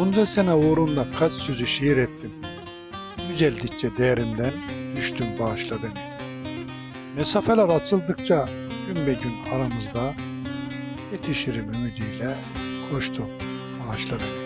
Onca sene uğrunda kaç sözü şiir ettim. Yüceldikçe değerimden düştüm bağışla beni. Mesafeler açıldıkça gün be gün aramızda yetişirim ümidiyle koştum bağışla beni.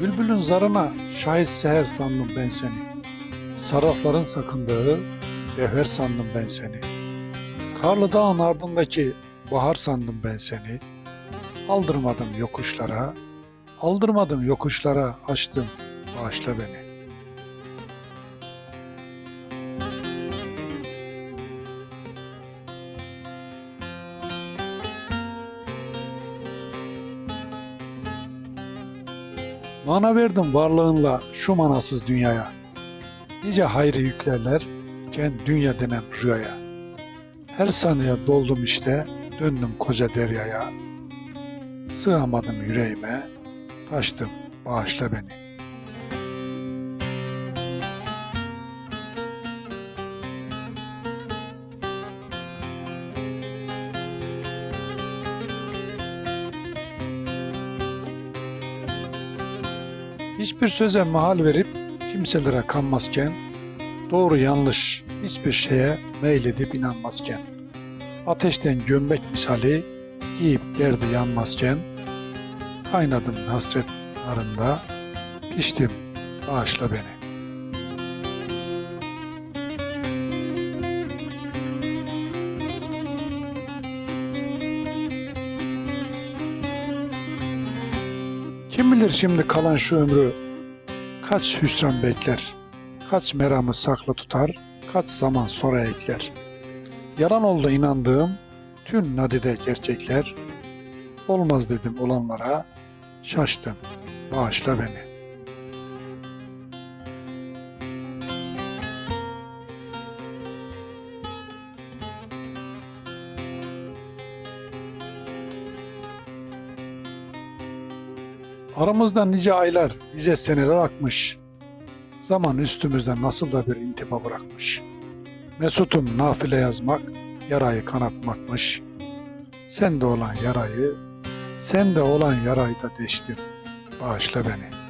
Bülbülün zarına şahit seher sandım ben seni. Sarafların sakındığı cevher sandım ben seni. Karlı dağın ardındaki bahar sandım ben seni. Aldırmadım yokuşlara, aldırmadım yokuşlara açtım bağışla beni. Mana verdim varlığınla şu manasız dünyaya. Nice hayrı yüklerler ken dünya denen rüyaya. Her saniye doldum işte, döndüm koca deryaya. Sığamadım yüreğime, taştım, bağışla beni. Hiçbir söze mahal verip kimselere kanmazken, doğru yanlış hiçbir şeye meyledip inanmazken, ateşten gömbek misali giyip derdi yanmazken, kaynadım hasret narında, piştim bağışla beni. Kim bilir şimdi kalan şu ömrü kaç hüsran bekler, kaç meramı saklı tutar, kaç zaman sonra ekler. Yalan oldu inandığım tüm nadide gerçekler, olmaz dedim olanlara, şaştım, bağışla beni. Aramızda nice aylar, nice seneler akmış. Zaman üstümüzde nasıl da bir intiba bırakmış. Mesut'um nafile yazmak, yarayı kanatmakmış. Sen de olan yarayı, sen de olan yarayı da deştim. Bağışla beni.